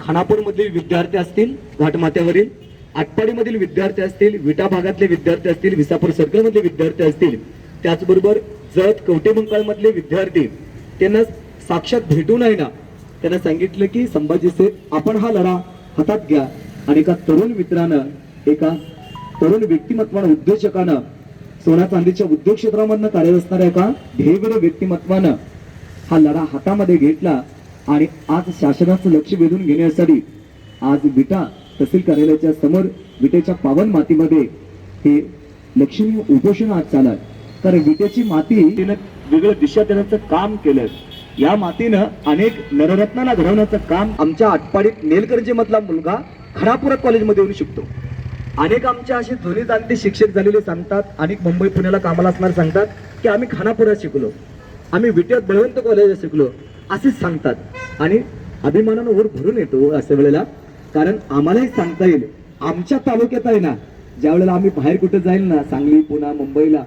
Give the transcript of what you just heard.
खानापूरमधील विद्यार्थी असतील घाटमाथ्यावरील आटपाडीमधील विद्यार्थी असतील विटा भागातले विद्यार्थी असतील विसापूर सर्कलमधले विद्यार्थी असतील त्याचबरोबर जत कवटे मधले विद्यार्थी त्यांना साक्षात भेटून आहे ना? त्यांना सांगितलं की संभाजी सेठ आपण हा लढा हातात घ्या आणि एका तरुण मित्रानं एका तरुण व्यक्तिमत्वानं उद्योजकानं सोना चांदीच्या उद्योग क्षेत्रामधनं कार्यरत असणाऱ्या एका ध्येयवीर व्यक्तिमत्वानं हा लढा हातामध्ये घेतला. आणि आज शासनाचं लक्ष वेधून घेण्यासाठी आज विटा तहसील कार्यालयाच्या समोर विटेच्या पावन मातीमध्ये हे लक्षणीय उपोषण आज चालत कारण विटेची माती तिनं वेगळं दिशा देण्याचं काम केलं या मातीनं अनेक नररत्नाला घडवण्याचं काम आमच्या आटपाडीत नेलकरंजी मधला मुलगा खरापुरा कॉलेजमध्ये येऊन शिकतो. अनेक आमच्या असे ध्वनी जाणते शिक्षक झालेले सांगतात अनेक मुंबई पुण्याला कामाला असणार सांगतात की आम्ही खानापुरात शिकलो. आम्ही विट्यात बळवंत कॉलेजात शिकलो असेच सांगतात. आणि अभिमानानं वर भरून येतो अशा वेळेला. कारण आम्हालाही सांगता येईल आमच्या तालुक्यात आहे ना ज्या वेळेला आम्ही बाहेर कुठे जाईल ना सांगली पुणा मुंबईला